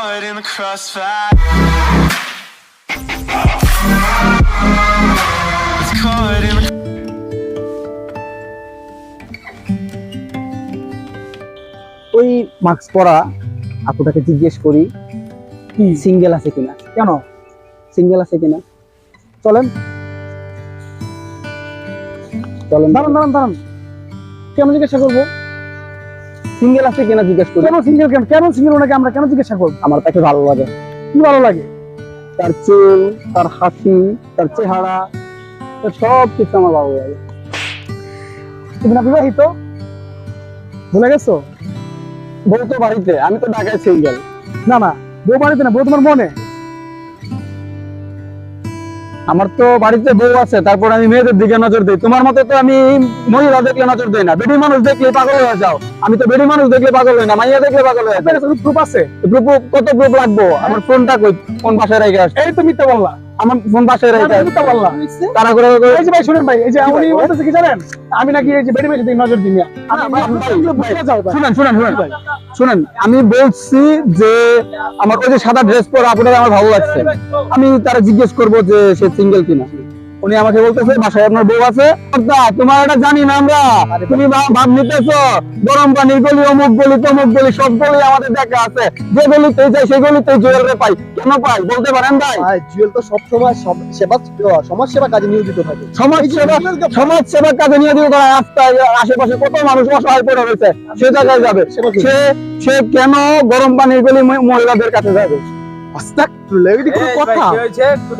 caught in the crossfire. Was caught in the ওই mask পরা আপুটাকে জিজ্ঞেস করি কি সিঙ্গেল আছে কিনা? কেন? সিঙ্গেল আছে কিনা? চলেন। চলেন। দাঁড়ান দাঁড়ান দাঁড়ান। কেন জিজ্ঞাসা করব? সিঙ্গেল আছে কিনা জিজ্ঞেস করি। কেন সিঙ্গেল কেন? কেন সিঙ্গেল ওনাকে আমরা কেন জিজ্ঞাসা করব? আমার তাকে ভালো লাগে। কি ভালো লাগে? তার চুল তার হাসি তার চেহারা তার সব কিছু আমার ভালো লাগে। তুমি না বিবাহিত? ভুলে গেছো? বউ তো বাড়িতে আমি তো ঢাকায় সিঙ্গেল না না বউ বাড়িতে না বউ তোমার মনে? আমার তো বাড়িতে বউ আছে তারপর আমি মেয়েদের দিকে নজর দিই। তোমার মতো তো আমি মহিলা দেখলে নজর দিই না। বেডি মানুষ দেখলে পাগল হয়ে যাও। আমি তো বেডি মানুষ দেখলে পাগল হই না মাইয়া দেখলে পাগল হয়ে প্রুফ আছে। প্রুফ কত প্রুফ লাগবো? আমার ফোনটা কই? ফোন বাসায় রেখে আসছে। এই তো মিথ্যা বললা। আমার ফোন বাসায় রাখতে তারা করে এই যে ভাই শুনেন ভাই এই যে উনি বলতেছে কি জানেন? আমি নাকি এই যে বেডি মেশে নজর দিই না শুনেন শুনেন শুনেন। শুনেন আমি বলছি যে আমার ওই যে সাদা ড্রেস পরে আপনারা আমার ভালো লাগছে। আমি তারা জিজ্ঞেস করব যে সে সিঙ্গেল কিনা। উনি আমাকে বলতেছে বাসায় আপনার বউ আছে? তোমার এটা জানি না আমরা। তুমি ভাব নিতেছো। গরম পানির গলি অমুক গলি তমুক গলি সব গলি আমাদের দেখা আছে। যে গলিতেই যাই সেই গলিতেই জুয়েলারি পাই। কেন পাই? বলতে পারেন ভাই। জুয়েল তো সবসময় সব- সেবা সমাজ সেবা কাজে নিয়োজিত থাকে। সমাজ সেবা সমাজ সেবার কাজে নিয়ে দিতে তারা রাস্তায় আশেপাশে কত মানুষ অসহায় পড়ে রয়েছে সে জায়গায় যাবে। সে সে কেন গরম পানির গলি মহিলাদের কাছে যাবে? আস্তাগফিরুল্লাহ, এটা কোনো কথা।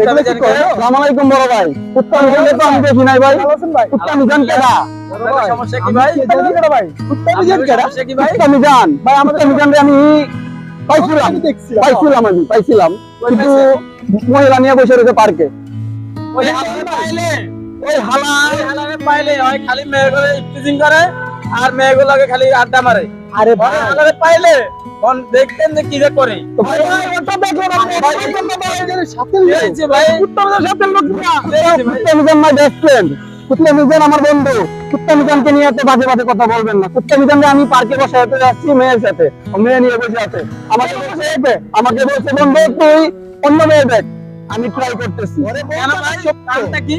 এগুলো কি করে? আসসালামু আলাইকুম বড় ভাই। কুত্তা মিজান তো আমি দেখি নাই ভাই। কুত্তা মিজান কেডা? সমস্যা কি ভাই? কুত্তা মিজান কেডা? সমস্যা কি ভাই? কুত্তা মিজান। ভাই আমাদের মিজান আমি পাইছিলাম। পাইছিলাম আমি পাইছিলাম। কিন্তু মহিলা নিয়ে বসে রয়েছে পার্কে। ওই হালালে পাইলে। ওই পাইলে হয় খালি ইফটিজিং করে। আর মেয়েগুলোকে খালি আড্ডা মারে। আরে হালালে পাইলে কোন দেখতেন যে কি যে করে। ভাই ভাই, ভাই ভাই কুত্তা মিজান ভাই। আমার বন্ধু। কুত্তা মিজানকে নিয়ে এত বাজে বাজে কথা বলবেন না। কুত্তা মিজানকে আমি পার্কে বসে হেঁটে যাচ্ছি মেয়ের সাথে। মেয়ে নিয়ে বসে আছে। আমাকে বসে আমাকে বলছে বন্ধু তুই অন্য মেয়ে দেখ। আমি ট্রাই করতেছি। কি?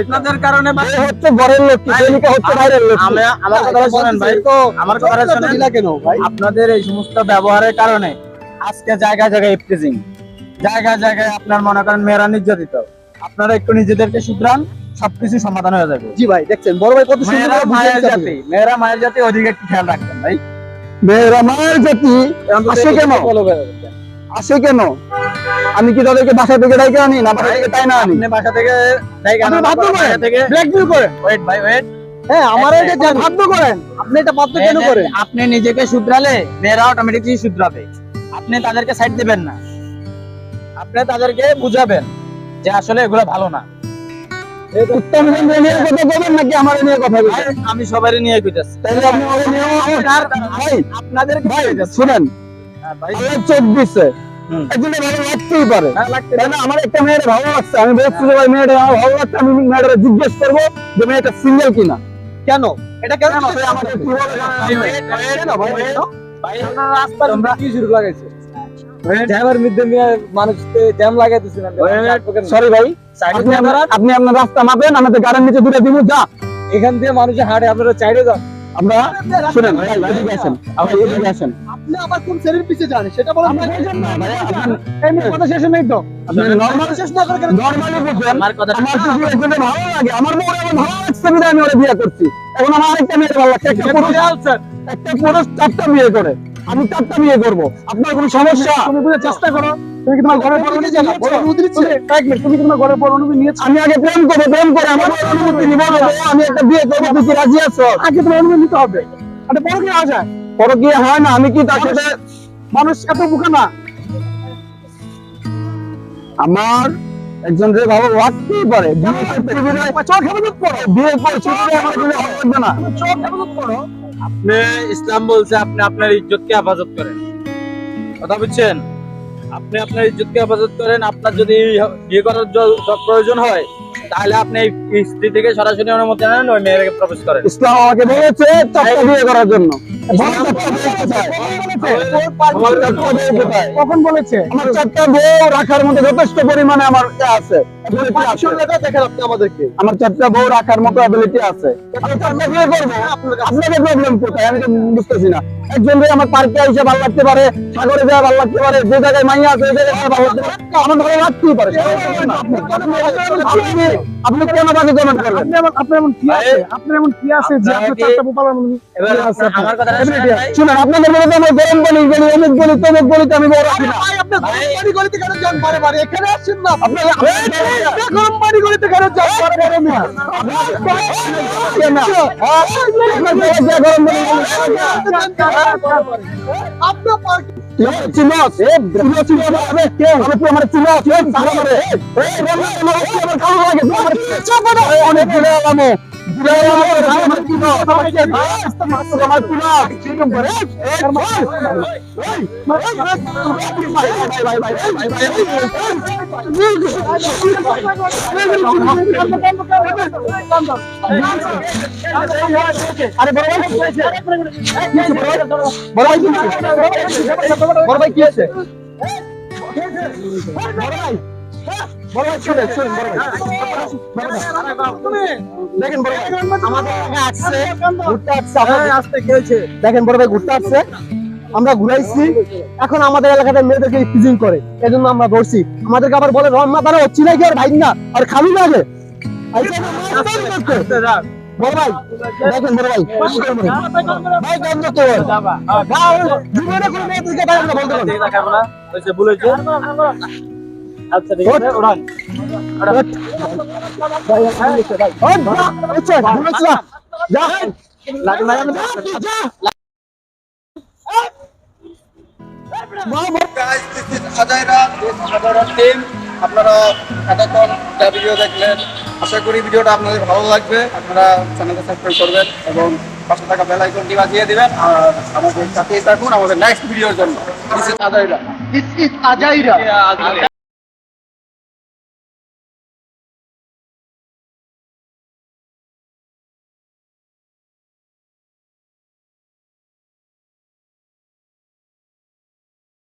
আপনাদের কারণে ভাই হচ্ছে লোক প্রেমিকা হচ্ছে বাইরের লোক আমি আমার কথাটা শুনেন ভাই। আমার কথাটা শুনেন। কেন ভাই? আপনাদের এই সমস্ত ব্যবহারের কারণে আজকে জায়গায় জায়গায় ইফটিজিং জায়গায় জায়গায় আপনার মনে করেন মেয়েরা নির্যাতিত। আপনারা একটু নিজেদেরকে শুধরান সবকিছু সমাধান হয়ে যাবে। জি ভাই দেখছেন বড় ভাই কত সুন্দর মায়ের জাতি। মেয়েরা মায়ের জাতি ওদিকে একটু খেয়াল রাখবেন ভাই। মেয়েরা মায়ের জাতি আসে কেন? আসে কেন? আমি কি তাদেরকে বাসা থেকে ডাইকে আনি? না বাসা থেকে তাই না আনি? বাসা থেকে জায়গা আপনি না বাধ্য। বাসা থেকে ব্ল্যাকমেল করেন। ওয়েট ভাই ওয়েট হ্যাঁ আমার এটা বাধ্য করেন। আপনি এটা বাধ্য কেন করেন? আপনি নিজেকে শুধরালে মেয়েরা অটোমেটিকলি শুধরাবে। আপনি তাদেরকে সাইড দিবেন না। আপনি তাদেরকে বুঝাবেন যে আসলে এগুলো ভালো না। উত্তম চন্দ্র নিয়ে কথা বলবেন নাকি আমার নিয়ে কথা বলবেন? আমি সবারই নিয়ে কইতাছি। তাহলে আপনি আমাকে নিয়ে ভাই ভাই শুনেন। হ্যাঁ, ভাই। চোখ দিচ্ছে ভালো লাগতেই পারে। তাই না আমার একটা ভালো লাগছে। আমি বলছি যে ভাই মেয়েটা আমার ভালো লাগছে। আমি মেয়েটা জিজ্ঞেস করব যে মেয়েটা সিঙ্গেল কিনা? কেন? এটা কেন আমাকে আপনি আপনার- দাঁড়ান। আপনি আপনার রাস্তা মাপেন আমাদের গাড়ির নিচে দূরে দিব যা। এখান দিয়ে মানুষের হাটে আপনারা চাইরে যান। আমরা শুনেন ভাই এদিকে আসেন আপনি এদিকে আসেন। আপনি আবার কোন শ্রেণির পিছিয়ে যান? সেটা বলেন ভাই, এমনি কথা শেষ নেই তো আপনি নর্মাল শেষ না করে নর্মালি বুঝবেন আমার কথা আমার ভালো লাগে। আমার বউ আমার ভালো লাগছে আমি ওরে বিয়ে করছি। এখন আমার আরেকটা মেয়ের ভালো লাগছে। একটা পুরুষ একটা পুরুষ চারটা বিয়ে করে। আমি চারটা বিয়ে করব। আপনার কোনো সমস্যা? তুমি বুঝে চেষ্টা করো। তুমি কি তোমার ঘরের পরনুভূতি নিয়েছো? বড় অনুমতি এক মিনিট তুমি কি তোমার ঘরের পরনুভূতি নিয়েছো? আমি আগে প্রেম করব প্রেম করে আমার অনুমতি নিব আমি একটা বিয়ে করব তুই রাজি আছো? আগে তোমার অনুমতি নিতে হবে। আরে বড় কি হয় বড় কি হয় না আমি কি তার সাথে মানুষ এত বুকা না? আমার একজন যে ভালো লাগতেই পারে বিয়ে না। আপনি ইসলাম বলছে আপনি আপনার ইজ্জতকে হেফাজত করেন। কথা বুঝছেন? আপনি আপনার ইজ্জতকে হেফাজত করেন আপনার যদি বিয়ে করার প্রয়োজন হয় তাহলে আপনি এই স্ত্রী থেকে সরাসরি অনুমতি নেন ওই মেয়েকে প্রবেশ করেন। ইসলাম আমাকে বলেছে বিয়ে করার জন্য। কখন বলেছে? আমার চারটা বউ রাখার মতো যথেষ্ট পরিমাণে আমার ইয়ে আছে। আমার চারটা বউ রাখার মতো অ্যাবিলিটি আছে। আপনাদের প্রবলেম কোথায়? আমি তো বুঝতেছি না। একজন আমার পার্কে এসে ভালো লাগতে পারে সাগরে যাওয়া ভালো লাগতে পারে যে জায়গায় মাইয়া আছে ওই জায়গায় ভালো লাগতে পারে। আমার ভালো লাগতেই পারে আপনি- কেন তাকে কমেন্ট করবেন? আপনার এমন কি আছে? আপনার এমন কি আছে যে আপনার চারটা বোপালার মধ্যে আমার কথা শুনেন আপনাদের মধ্যে আমার গরম বলি বলি অমুক বলি তমুক বলি আমি বড় রাখি না আরে বড় ভাই বড় ভাই কি আছে বড় ভাই দেখেন বড় ভাই আমাদের আসছে ঘুরতে আসছে আসতে কি দেখেন বড় ভাই ঘুরতে আসছে। আমরা ঘুরাইছি। এখন আমাদের এলাকাতে মেয়েদেরকে টিজিং করে। এজন্য আমরা ধরছি আমাদেরকে আবার বলে রমনা তারা হচ্ছি নাকি আর ভাই না? আর খালি না বড় ভাই দেখেন বড় ভাই ভাই গন্ধ তো। জীবনে কোনো মেয়েদেরকে বলতে পারব না। আচ্ছা ঠিক আছে উড়ান. আপনারা এতক্ষণ যা ভিডিও দেখলেন আশা করি ভিডিওটা আপনাদের ভালো লাগবে। আপনারা চ্যানেলটা সাবস্ক্রাইব করবেন এবং পাশে থাকা বেল আইকনটি বাজিয়ে দিবেন। আর আমাদের সাথেই থাকুন আমাদের নেক্সট ভিডিওর জন্য। This is Ajaira this is Ajaira